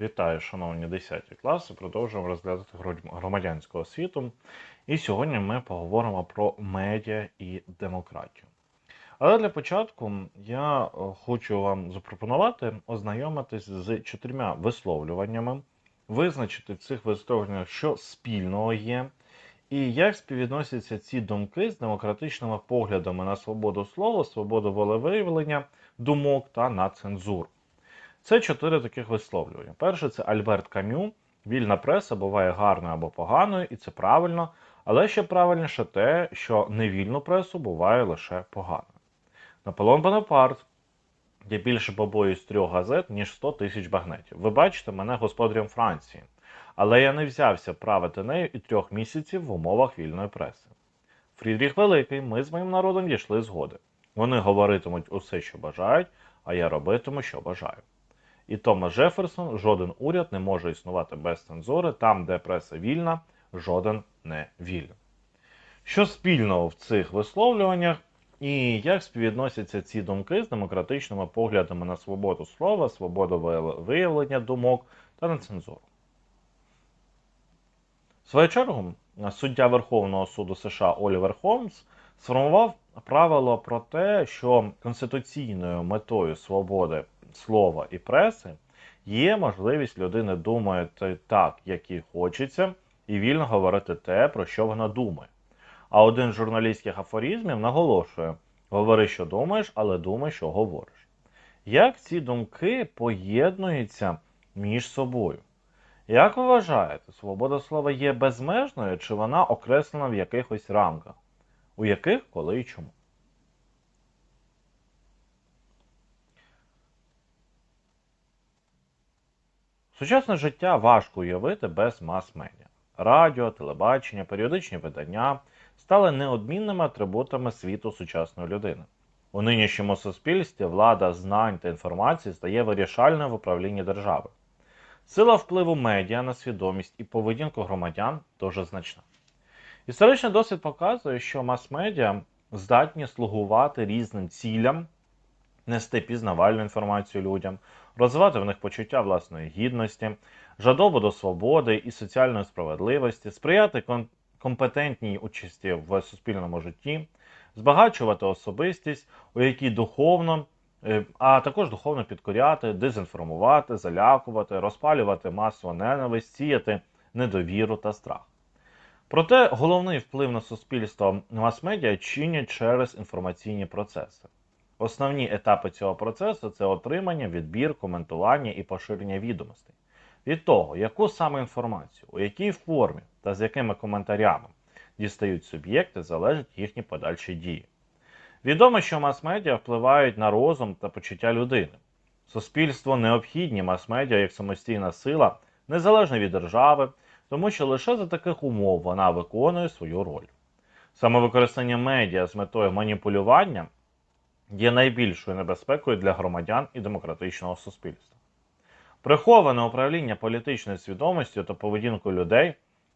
Вітаю, шановні 10 класи. Продовжуємо розглядати гром- громадянську освіту. І сьогодні ми поговоримо про медіа і демократію. Але для початку я е, хочу вам запропонувати ознайомитись з чотирма висловлюваннями, визначити в цих висловлюваннях, що спільного є, і як співвідносяться ці думки з демократичними поглядами на свободу слова, свободу волевиявлення, думок та на цензуру. Це чотири таких висловлювання. Перше це Альберт Камю. Вільна преса буває гарною або поганою, і це правильно. Але ще правильніше те, що невільну пресу буває лише поганою. Наполеон Бонапарт. Я більше побоююсь трьох газет, ніж 100 тисяч багнетів. Ви бачите мене господарем Франції. Але я не взявся правити нею і трьох місяців в умовах вільної преси. Фрідріх Великий, ми з моїм народом дійшли згоди. Вони говоритимуть усе, що бажають, а я робитиму, що бажаю. І Томас Джеферсон, жоден уряд не може існувати без цензури, там, де преса вільна, жоден не вільний. Що спільного в цих висловлюваннях і як співвідносяться ці думки з демократичними поглядами на свободу слова, свободу виявлення думок та на цензуру? В свою чергу, суддя Верховного суду США Олівер Холмс сформував правило про те, що конституційною метою свободи слова і преси є можливість людини думати так, як їй хочеться, і вільно говорити те, про що вона думає. А один з журналістських афоризмів наголошує: говори, що думаєш, але думай, що говориш. Як ці думки поєднуються між собою? Як ви вважаєте, свобода слова є безмежною, чи вона окреслена в якихось рамках? У яких, коли і чому? Сучасне життя важко уявити без мас-медіа. Радіо, телебачення, періодичні видання стали неодмінними атрибутами світу сучасної людини. У нинішньому суспільстві влада знань та інформації стає вирішальною в управлінні держави. Сила впливу медіа на свідомість і поведінку громадян дуже значна. Історичний досвід показує, що мас-медіа здатні слугувати різним цілям, нести пізнавальну інформацію людям, розвивати в них почуття власної гідності, жадобу до свободи і соціальної справедливості, сприяти компетентній участі в суспільному житті, збагачувати особистість, у якій духовно, е, а також духовно підкоряти, дезінформувати, залякувати, розпалювати масову ненависть, сіяти недовіру та страх. Проте головний вплив на суспільство мас-медіа чинять через інформаційні процеси. Основні етапи цього процесу це отримання, відбір, коментування і поширення відомостей. Від того, яку саме інформацію, у якій формі та з якими коментарями дістають суб'єкти, залежать їхні подальші дії. Відомо, що мас-медіа впливають на розум та почуття людини. Суспільство необхідні мас-медіа як самостійна сила, незалежно від держави, тому що лише за таких умов вона виконує свою роль. Саме використання медіа з метою маніпулювання є найбільшою небезпекою для громадян і демократичного суспільства. Приховане управління політичною свідомістю та поведінкою людей,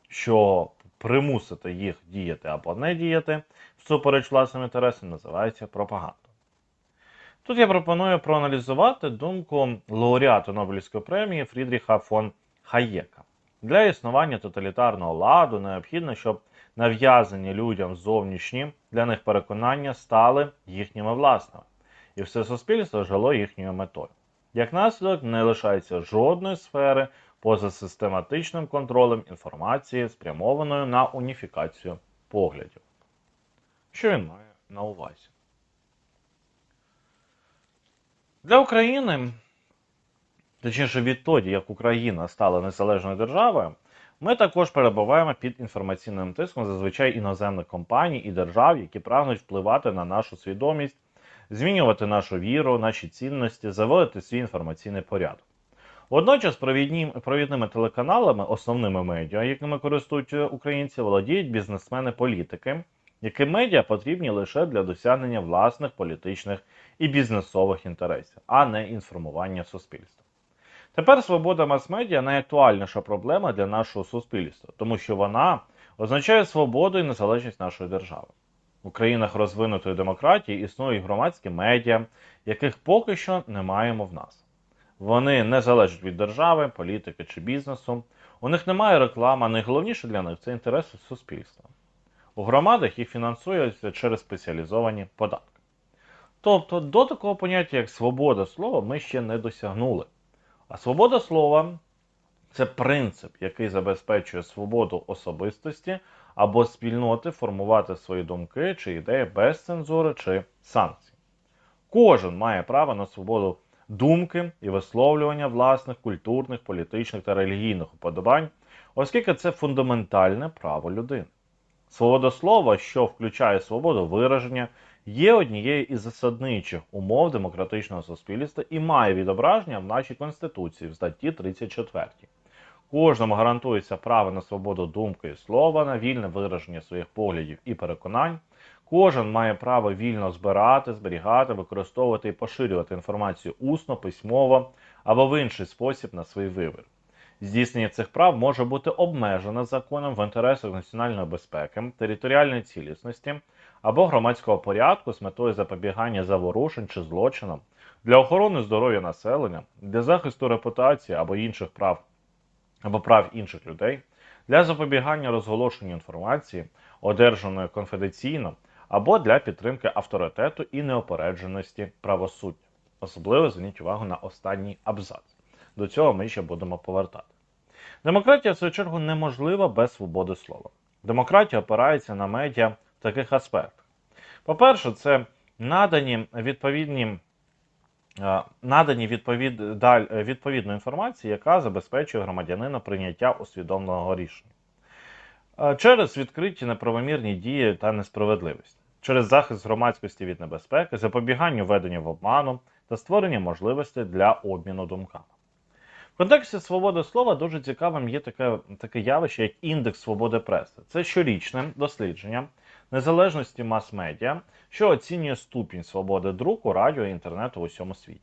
що примусити їх діяти або не діяти всупереч власним інтересам, називається пропагандою. Тут я пропоную проаналізувати думку лауреата Нобелівської премії Фрідріха фон Хаєка. Для існування тоталітарного ладу необхідно, щоб нав'язані людям зовнішні для них переконання стали їхніми власними, і все суспільство жило їхньою метою. Як наслідок, не лишається жодної сфери поза систематичним контролем інформації, спрямованою на уніфікацію поглядів. Що він має на увазі? Для України, точніше відтоді, як Україна стала незалежною державою, ми також перебуваємо під інформаційним тиском зазвичай іноземних компаній і держав, які прагнуть впливати на нашу свідомість, змінювати нашу віру, наші цінності, заводити свій інформаційний порядок. Водночас провідні, провідними телеканалами, основними медіа, якими користуються українці, володіють бізнесмени-політики, яким медіа потрібні лише для досягнення власних політичних і бізнесових інтересів, а не інформування суспільства. Тепер свобода мас-медіа найактуальніша проблема для нашого суспільства, тому що вона означає свободу і незалежність нашої держави. У країнах розвинутої демократії існують громадські медіа, яких поки що не маємо в нас. Вони не залежать від держави, політики чи бізнесу. У них немає реклами, найголовніше для них це інтереси суспільства. У громадах їх фінансуються через спеціалізовані податки. Тобто до такого поняття, як свобода слова, ми ще не досягнули. А свобода слова це принцип, який забезпечує свободу особистості або спільноти формувати свої думки чи ідеї без цензури чи санкцій. Кожен має право на свободу думки і висловлювання власних культурних, політичних та релігійних уподобань, оскільки це фундаментальне право людини. Свобода слова, що включає свободу вираження, є однією із засадничих умов демократичного суспільства і має відображення в нашій Конституції в статті 34. Кожному гарантується право на свободу думки і слова, на вільне вираження своїх поглядів і переконань. Кожен має право вільно збирати, зберігати, використовувати і поширювати інформацію усно, письмово або в інший спосіб на свій вибір. Здійснення цих прав може бути обмежено законом в інтересах національної безпеки, територіальної цілісності або громадського порядку з метою запобігання заворушень чи злочинам, для охорони здоров'я населення, для захисту репутації або інших прав або прав інших людей, для запобігання розголошенню інформації, одержаної конфіденційно, або для підтримки авторитету і неопередженості правосуддя. Особливо зверніть увагу на останній абзац. До цього ми ще будемо повертати. Демократія, в свою чергу, неможлива без свободи слова. Демократія опирається на медіа таких аспектах. По-перше, це надані відповідні е, надані відповід, е, відповідну інформацію, яка забезпечує громадянина прийняття усвідомленого рішення. Е, Через відкриті неправомірні дії та несправедливість, через захист громадськості від небезпеки, запобігання введення в обману та створення можливостей для обміну думками. В контексті свободи слова дуже цікавим є таке, таке явище, як індекс свободи преси. Це щорічне дослідження незалежності мас-медіа, що оцінює ступінь свободи друку, радіо і інтернету в усьому світі.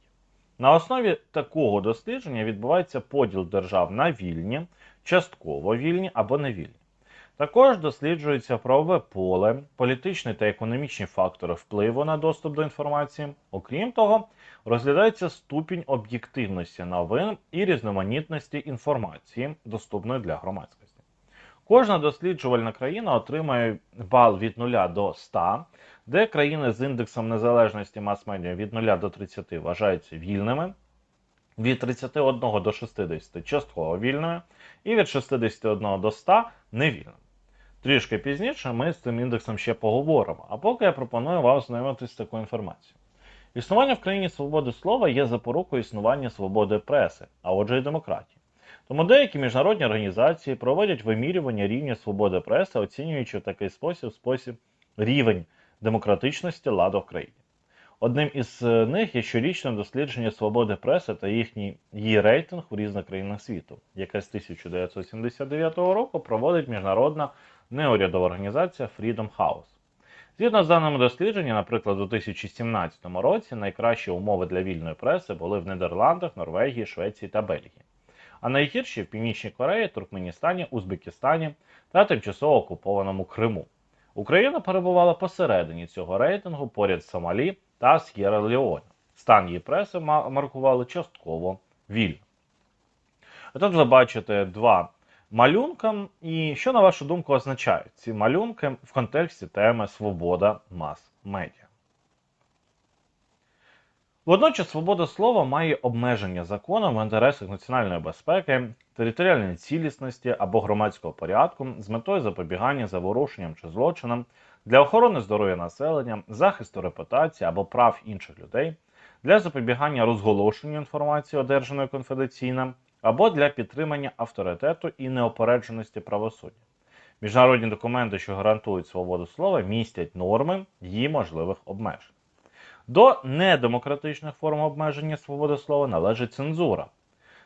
На основі такого дослідження відбувається поділ держав на вільні, частково вільні або невільні. Також досліджується правове поле, політичні та економічні фактори впливу на доступ до інформації. Окрім того, розглядається ступінь об'єктивності новин і різноманітності інформації, доступної для громадськості. Кожна досліджувальна країна отримає бал від 0 до 100, де країни з індексом незалежності мас-медіа від 0 до 30 вважаються вільними, від 31 до 60 частково вільними, і від 61 до 100 невільними. Трішки пізніше ми з цим індексом ще поговоримо, а поки я пропоную вам знайомитися з такою інформацією. Існування в країні свободи слова є запорукою існування свободи преси, а отже і демократії. Тому деякі міжнародні організації проводять вимірювання рівня свободи преси, оцінюючи в такий спосіб спосіб рівень демократичності ладу в країні. Одним із е, них є щорічне дослідження свободи преси та їхній її рейтинг в різних країнах світу, яке з 1979 року проводить міжнародна неурядова організація Freedom House. Згідно з даними дослідження, наприклад, у 2017 році найкращі умови для вільної преси були в Нідерландах, Норвегії, Швеції та Бельгії, а найгірші в Північній Кореї, Туркменістані, Узбекистані та тимчасово окупованому Криму. Україна перебувала посередині цього рейтингу поряд з Сомалі та С'єра Леоне. Стан її преси маркували частково вільно. Тут ви бачите два малюнка. І що, на вашу думку, означають ці малюнки в контексті теми свобода мас-медіа? Водночас свобода слова має обмеження законом в інтересах національної безпеки, територіальної цілісності або громадського порядку з метою запобігання заворушенням чи злочинам для охорони здоров'я населення, захисту репутації або прав інших людей, для запобігання розголошенню інформації, одержаної конфіденційно, або для підтримання авторитету і неопередженості правосуддя. Міжнародні документи, що гарантують свободу слова, містять норми її можливих обмежень. До недемократичних форм обмеження свободи слова належить цензура.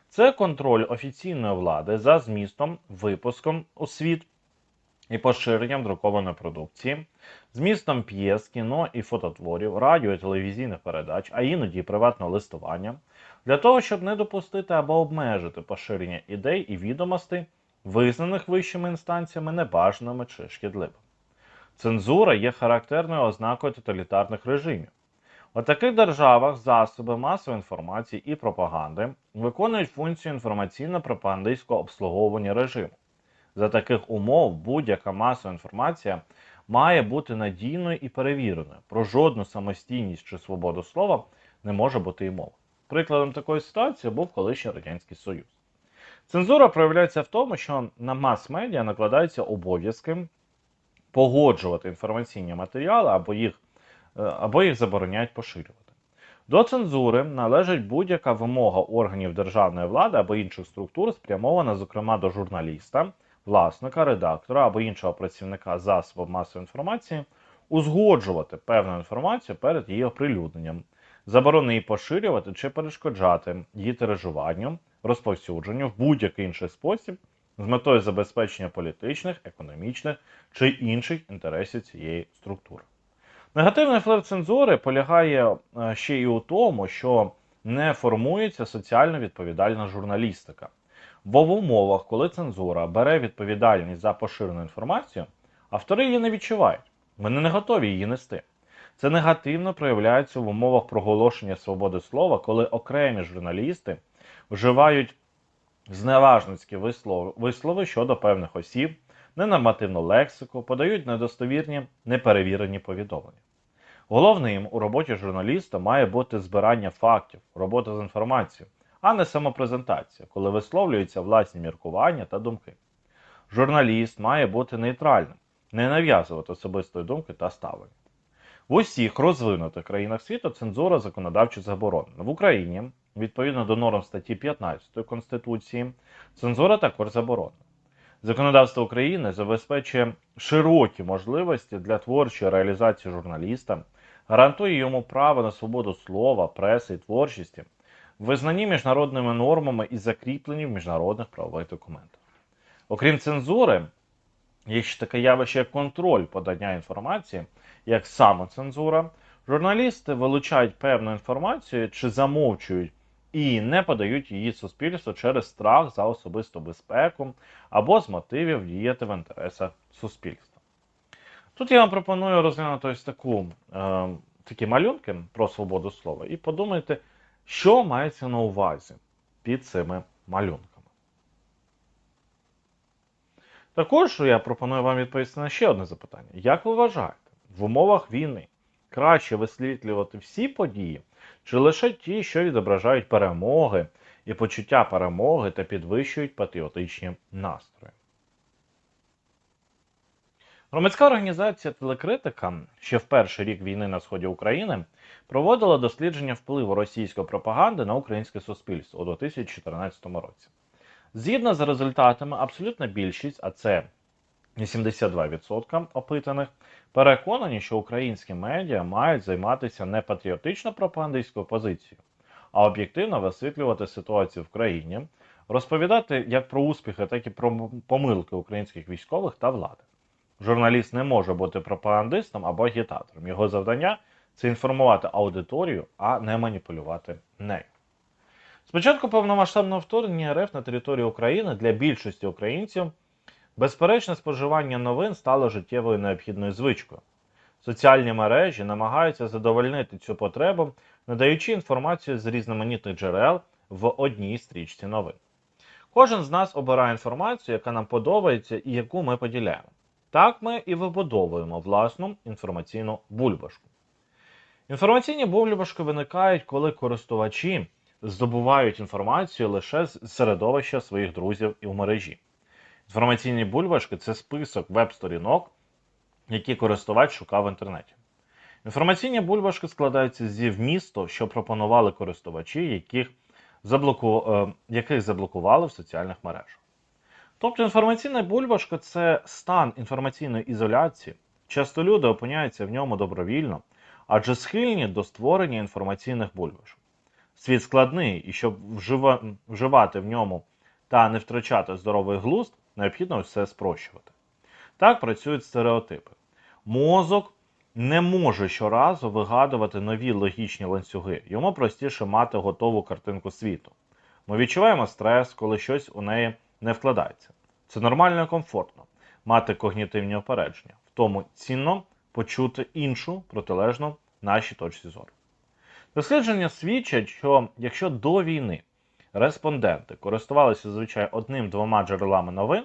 Це контроль офіційної влади за змістом, випуском у світ і поширенням друкованої продукції, змістом п'єс, кіно і фототворів, радіо і телевізійних передач, а іноді і приватного листування, для того, щоб не допустити або обмежити поширення ідей і відомостей, визнаних вищими інстанціями небажаними чи шкідливими. Цензура є характерною ознакою тоталітарних режимів. У таких державах засоби масової інформації і пропаганди виконують функцію інформаційно-пропагандистського обслуговування режиму. За таких умов будь-яка масова інформація має бути надійною і перевіреною. Про жодну самостійність чи свободу слова не може бути і мови. Прикладом такої ситуації був колишній Радянський Союз. Цензура проявляється в тому, що на мас-медіа накладаються обов'язки погоджувати інформаційні матеріали або їх, або їх забороняють поширювати. До цензури належить будь-яка вимога органів державної влади або інших структур, спрямована, зокрема, до журналіста, власника, редактора або іншого працівника засобів масової інформації, узгоджувати певну інформацію перед її оприлюдненням, заборони її поширювати чи перешкоджати її тиражуванню, розповсюдженню в будь-який інший спосіб з метою забезпечення політичних, економічних чи інших інтересів цієї структури. Негативний вплив цензури полягає е, ще й у тому, що не формується соціально відповідальна журналістика. Бо в умовах, коли цензура бере відповідальність за поширену інформацію, автори її не відчувають, вони не готові її нести. Це негативно проявляється в умовах проголошення свободи слова, коли окремі журналісти вживають зневажницькі вислови щодо певних осіб, ненормативну лексику, подають недостовірні, неперевірені повідомлення. Головним у роботі журналіста має бути збирання фактів, робота з інформацією, а не самопрезентація, коли висловлюються власні міркування та думки. Журналіст має бути нейтральним, не нав'язувати особистої думки та ставлення. В усіх розвинутих країнах світу цензура законодавчо заборонена. В Україні, відповідно до норм статті 15 Конституції, цензура також заборонена. Законодавство України забезпечує широкі можливості для творчої реалізації журналіста, гарантує йому право на свободу слова, преси і творчості, визнанні міжнародними нормами і закріплені в міжнародних правових документах. Окрім цензури, є ще таке явище як контроль подання інформації, як самоцензура. Журналісти вилучають певну інформацію чи замовчують і не подають її суспільству через страх за особисту безпеку або з мотивів діяти в інтересах суспільства. Тут я вам пропоную розглянути ось таку, е, такі малюнки про свободу слова і подумайте, що мається на увазі під цими малюнками. Також я пропоную вам відповісти на ще одне запитання. Як ви вважаєте, в умовах війни краще висвітлювати всі події, чи лише ті, що відображають перемоги і почуття перемоги та підвищують патріотичні настрої? Громадська організація Телекритика ще в перший рік війни на сході України проводила дослідження впливу російської пропаганди на українське суспільство у 2014 році. Згідно з результатами, абсолютна більшість, а це 82% опитаних, переконані, що українські медіа мають займатися не патріотично пропагандистською позицією, а об'єктивно висвітлювати ситуацію в країні, розповідати як про успіхи, так і про помилки українських військових та влади. Журналіст не може бути пропагандистом або агітатором. Його завдання це інформувати аудиторію, а не маніпулювати нею. Спочатку повномасштабного вторгнення РФ на територію України для більшості українців безперечне споживання новин стало життєвою необхідною звичкою. Соціальні мережі намагаються задовольнити цю потребу, надаючи інформацію з різноманітних джерел в одній стрічці новин. Кожен з нас обирає інформацію, яка нам подобається і яку ми поділяємо. Так ми і вибудовуємо власну інформаційну бульбашку. Інформаційні бульбашки виникають, коли користувачі здобувають інформацію лише з середовища своїх друзів і в мережі. Інформаційні бульбашки це список веб-сторінок, які користувач шукав в інтернеті. Інформаційні бульбашки складаються зі вмісту, що пропонували користувачі, яких, заблоку... Е, яких заблокували в соціальних мережах. Тобто інформаційна бульбашка це стан інформаційної ізоляції. Часто люди опиняються в ньому добровільно, адже схильні до створення інформаційних бульбашок. Світ складний, і щоб вживати в ньому та не втрачати здоровий глузд, необхідно все спрощувати. Так працюють стереотипи. Мозок не може щоразу вигадувати нові логічні ланцюги, йому простіше мати готову картинку світу. Ми відчуваємо стрес, коли щось у неї не вкладається. Це нормально і комфортно мати когнітивні опередження, в тому цінно почути іншу протилежну нашій точці зору. Дослідження свідчать, що якщо до війни респонденти користувалися зазвичай одним-двома джерелами новин,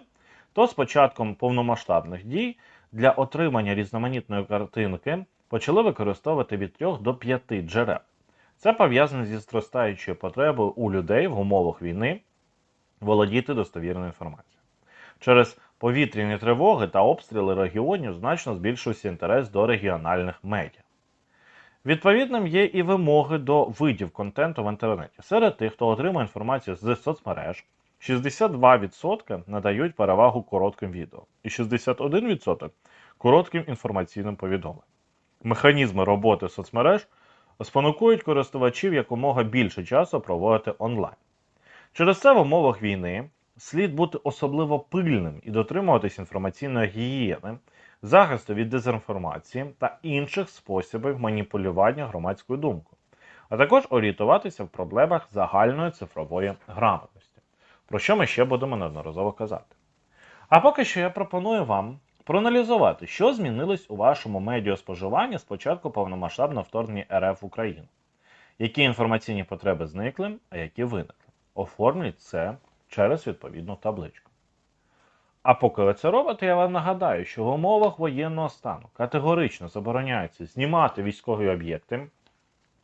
то з початком повномасштабних дій для отримання різноманітної картинки почали використовувати від 3 до 5 джерел. Це пов'язане зі зростаючою потребою у людей в умовах війни володіти достовірною інформацією. Через повітряні тривоги та обстріли регіонів значно збільшився інтерес до регіональних медіа. Відповідним є і вимоги до видів контенту в інтернеті. Серед тих, хто отримує інформацію з соцмереж, 62% надають перевагу коротким відео і 61% коротким інформаційним повідомленням. Механізми роботи соцмереж спонукують користувачів якомога більше часу проводити онлайн. Через це в умовах війни слід бути особливо пильним і дотримуватись інформаційної гігієни, захисту від дезінформації та інших способів маніпулювання громадською думкою, а також орієнтуватися в проблемах загальної цифрової грамотності, про що ми ще будемо неодноразово казати. А поки що я пропоную вам проаналізувати, що змінилось у вашому медіаспоживанні з початку повномасштабного вторгнення РФ в Україну, які інформаційні потреби зникли, а які виникли. Оформліть це через відповідну табличку. А поки ви це робите, я вам нагадаю, що в умовах воєнного стану категорично забороняється знімати військові об'єкти,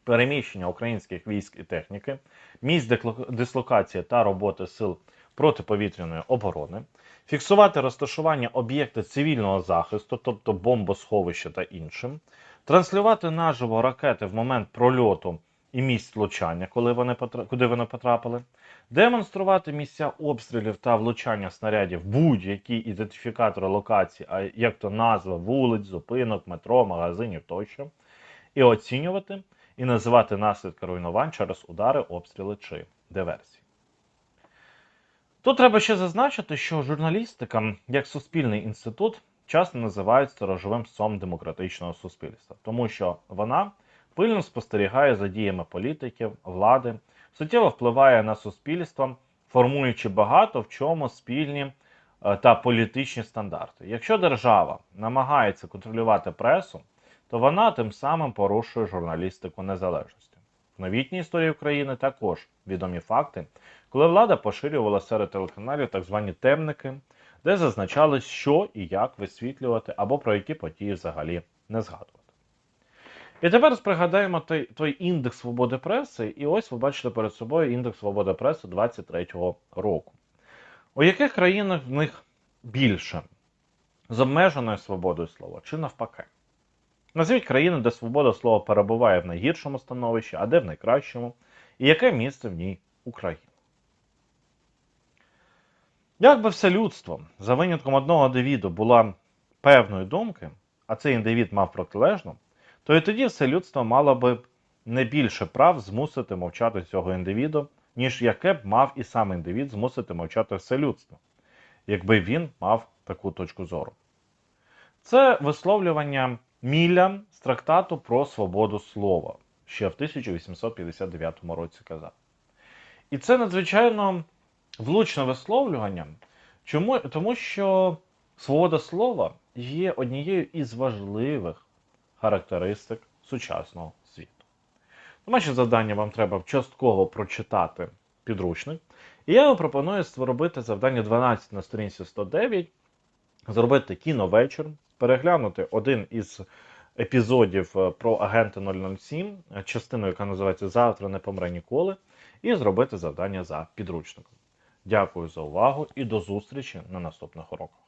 переміщення українських військ і техніки, місць дислокації та роботи сил протиповітряної оборони, фіксувати розташування об'єкта цивільного захисту, тобто бомбосховища та іншим, транслювати наживо ракети в момент прольоту і місць влучання, коли вони куди вони потрапили, демонструвати місця обстрілів та влучання снарядів будь-які ідентифікатори локацій, а як то назва вулиць, зупинок, метро, магазинів тощо, і оцінювати і називати наслідки руйнувань через удари, обстріли чи диверсії. Тут треба ще зазначити, що журналістика як суспільний інститут часто називають сторожовим псом демократичного суспільства, тому що вона пильно спостерігає за діями політиків, влади, суттєво впливає на суспільство, формуючи багато в чому спільні е, та політичні стандарти. Якщо держава намагається контролювати пресу, то вона тим самим порушує журналістику незалежності. В новітній історії України також відомі факти, коли влада поширювала серед телеканалів так звані темники, де зазначалось, що і як висвітлювати, або про які події взагалі не згадувати. І тепер пригадаємо той, той індекс свободи преси, і ось ви бачите перед собою індекс свободи преси 23-го року. У яких країнах в них більше з обмеженою свободою слова чи навпаки? Назвіть країни, де свобода слова перебуває в найгіршому становищі, а де в найкращому, і яке місце в ній України. Якби все людство, за винятком одного індивіду, була певної думки, а цей індивід мав протилежну, то і тоді все людство мало би не більше прав змусити мовчати цього індивіду, ніж яке б мав і сам індивід змусити мовчати все людство, якби він мав таку точку зору. Це висловлювання Мілля з трактату про свободу слова, ще в 1859 році казав. І це надзвичайно влучне висловлювання, чому? тому що свобода слова є однією із важливих характеристик сучасного світу. Домашнє завдання вам треба частково прочитати підручник. І я вам пропоную зробити завдання 12 на сторінці 109, зробити кіновечір, переглянути один із епізодів е, про агента 007, е, частину, яка називається Завтра не помре ніколи, і зробити завдання за підручником. Дякую за увагу і до зустрічі на наступних уроках.